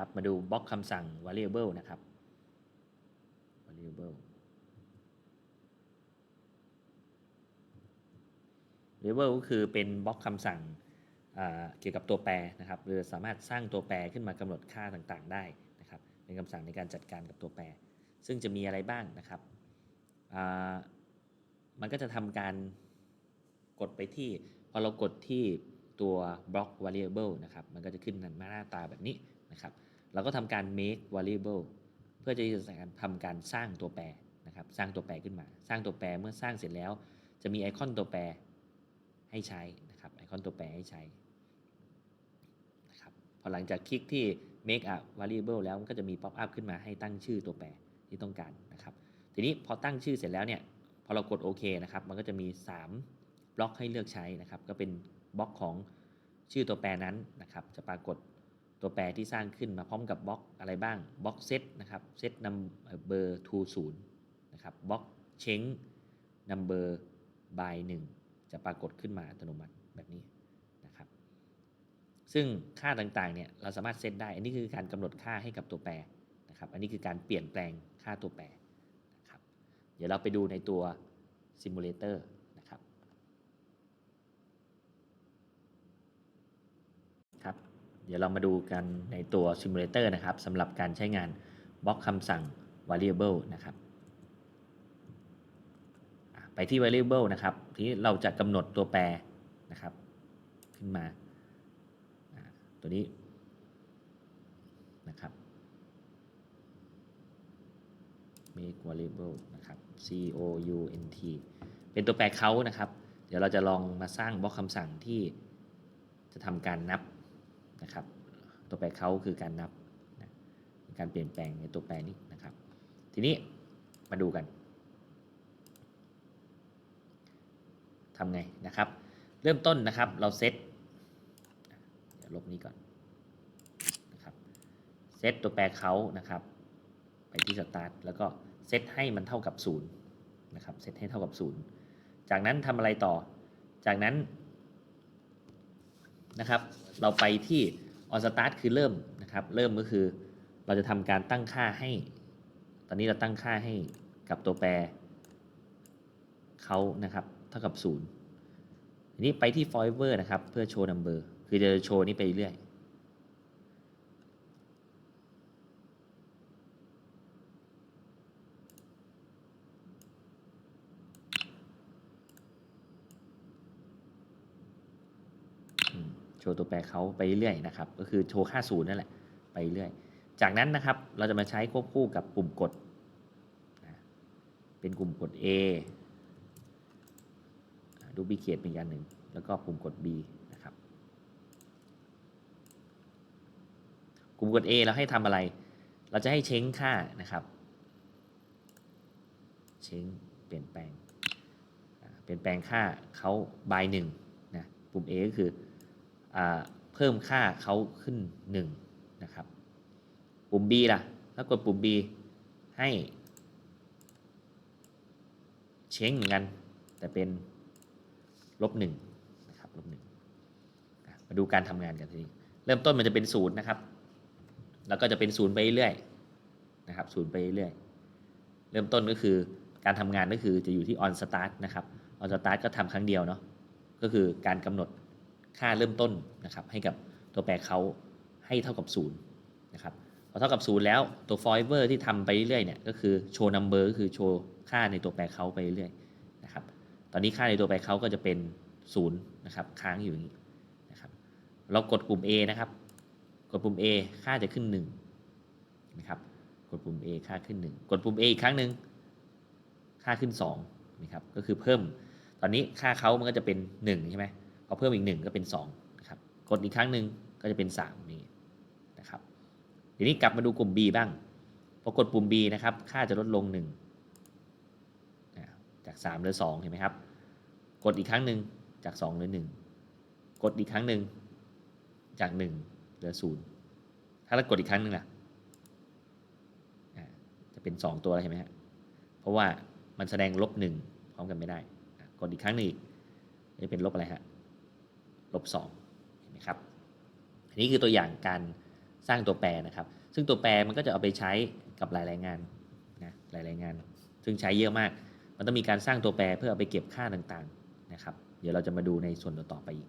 นะครับ มาดูบล็อกคำสั่ง variable นะครับ variable variable ก็คือเป็นบล็อกคำสั่งเกี่ยวกับตัวแปรนะครับหรือสามารถสร้างตัวแปรขึ้นมากำหนดค่าต่างๆ ได้นะครับเป็นคำสั่งในการจัดการกับตัวแปร ซึ่งจะมีอะไรบ้างนะครับมันก็จะทำการกดไปที่พอเรากดที่ ตัว block variable นะครับ มันก็จะขึ้นมาหน้าตาแบบนี้นะครับ เราก็ทำการ make variable เพื่อจะทำการสร้างตัวแปรนะครับ สร้างตัวแปรขึ้นมา สร้างตัวแปรเมื่อสร้างเสร็จแล้ว จะมีไอคอนตัวแปรให้ใช้นะครับไอคอนตัวแปรให้ใช้นะครับพอหลังจากคลิกที่ make a variable แล้วมันก็จะมี pop up ขึ้นมาให้ตั้งชื่อตัวแปรที่ต้องการนะครับ ทีนี้พอตั้งชื่อเสร็จแล้วเนี่ย พอเรากดโอเคนะครับ มันก็จะมี 3 บล็อกให้เลือกใช้นะครับ ก็เป็น บล็อกของชื่อตัวแปรนั้นนะครับ จะปรากฏตัวแปรที่สร้างขึ้นมาพร้อมกับบล็อกอะไรบ้างบล็อกเซตนะครับเซตนัมเบอร์ทูศูนย์นะครับบล็อกเชงนัมเบอร์บายหนึ่งจะปรากฏขึ้นมาอัตโนมัติแบบนี้นะครับ ซึ่งค่าต่างๆเนี่ยเราสามารถเซตได้ อันนี้คือการกำหนดค่าให้กับตัวแปรนะครับ อันนี้คือการเปลี่ยนแปลงค่าตัวแปรนะครับ เดี๋ยวเราไปดูในตัวซิมูเลเตอร์นะครับ ครับ เดี๋ยวเรามาดูกันในตัวซิมูเลเตอร์นะครับสำหรับการใช้งานบล็อกคำสั่ง variable นะครับไปที่ variable นะครับ ที่เราจะกำหนดตัวแปรนะครับ ขึ้นมาตัวนี้นะครับ make variable นะครับ c o u n t เป็นตัวแปรเขานะครับ เดี๋ยวเราจะลองมาสร้างบล็อกคำสั่งที่จะทำการนับ นะครับ ตัวแปรเขาคือการนับนะการเปลี่ยนแปลงในตัวแปรนี้นะครับ ทีนี้มาดูกันทำไงนะครับ เริ่มต้นนะครับเราเซตลบนี้ก่อนนะครับเซตตัวแปรเขานะครับ ไปที่สตาร์ทแล้วก็เซตให้มันเท่ากับ0นะครับเซตให้เท่ากับ 0 จากนั้นทำอะไรต่อ จากนั้น นะครับ เราไปที่ on start คือเริ่มนะครับ เริ่มก็คือเราจะทำการตั้งค่าให้ ตอนนี้เราตั้งค่าให้กับตัวแปรเขานะครับ เท่ากับ 0 ทีนี้ไปที่ forever นะครับ เพื่อโชว์ number คือจะโชว์นี้ไปเรื่อย อืม โชว์ตัวแปรเขาไปเรื่อยนะครับ ก็คือโชว์ค่าศูนย์นั่นแหละ ไปเรื่อย จากนั้นนะครับ เราจะมาใช้ควบคู่กับปุ่มกดนะเป็นปุ่มกด A ดูบีเขียนเป็นอย่างหนึ่ง แล้วก็ปุ่มกด B นะครับปุ่มกด A เราให้ทำอะไร เราจะให้เช้งค่านะครับ เช้งเปลี่ยนแปลง เปลี่ยนแปลงค่าเขาบายหนึ่งนะ ปุ่ม A ก็คือ เพิ่มค่าเขาขึ้น 1 นะครับ ปุ่ม B ล่ะ ถ้ากดปุ่ม B ให้ เช้งเหมือนกัน แต่เป็นลบหนึ่งนะครับลบหนึ่งมาดูการทำงานกันทีนี้เริ่มต้นมันจะเป็นศูนย์นะครับ แล้วก็จะเป็นศูนย์ไปเรื่อยนะครับศูนย์ไปเรื่อยเริ่มต้นก็คือการทำงานก็คือจะอยู่ที่ on start นะครับ on start ก็ทำครั้งเดียวเนาะก็คือการกำหนด ค่าเริ่มต้นนะครับให้กับตัวแปรเขาให้เท่ากับ0นะครับพอเท่ากับ 0 แล้วตัว forever ที่ทำไปเรื่อยๆเนี่ยก็คือโชว์ number ก็คือโชว์ค่าในตัวแปรเขาไปเรื่อยๆนะครับตอนนี้ค่าในตัวแปรเขาก็จะเป็น0นะครับค้างอยู่อย่างนี้นะครับเรากดปุ่ม A นะครับกดปุ่ม A ค่าจะขึ้น1นะครับกดปุ่ม A ค่าขึ้น 1 กดปุ่ม A อีกครั้งหนึ่งค่าขึ้น2นะครับก็คือเพิ่มตอนนี้ค่าเขามันก็จะเป็น1ใช่ไหม พอเพิ่มอีก 1 ก็เป็น2นะครับกดอีกครั้งหนึ่งก็จะเป็น3นี่นะครับทีนี้กลับมาดูกลุ่ม B บ้างพอกดปุ่ม B นะครับค่าจะลดลง1นะจาก3เหลือ2เห็นไหมครับ กดอีกครั้งหนึ่งจาก2เหลือ1 กดอีกครั้งหนึ่งจาก 1 เหลือ 0 ถ้าเรากดอีกครั้งหนึ่งล่ะจะเป็น 2 ตัวแล้วเห็นไหมฮะเพราะว่ามันแสดงลบ1พร้อมกันไม่ได้ กดอีกครั้งหนึ่งอีกจะเป็นลบอะไรฮะ ลบ2เห็นไหมครับอันนี้คือตัวอย่างการสร้างตัวแปรนะครับ ซึ่งตัวแปรมันก็จะเอาไปใช้กับหลายรายงานนะหลายรายงาน ซึ่งใช้เยอะมาก มันต้องมีการสร้างตัวแปรเพื่อเอาไปเก็บค่าต่างๆนะครับ เดี๋ยวเราจะมาดูในส่วนต่อไปอีก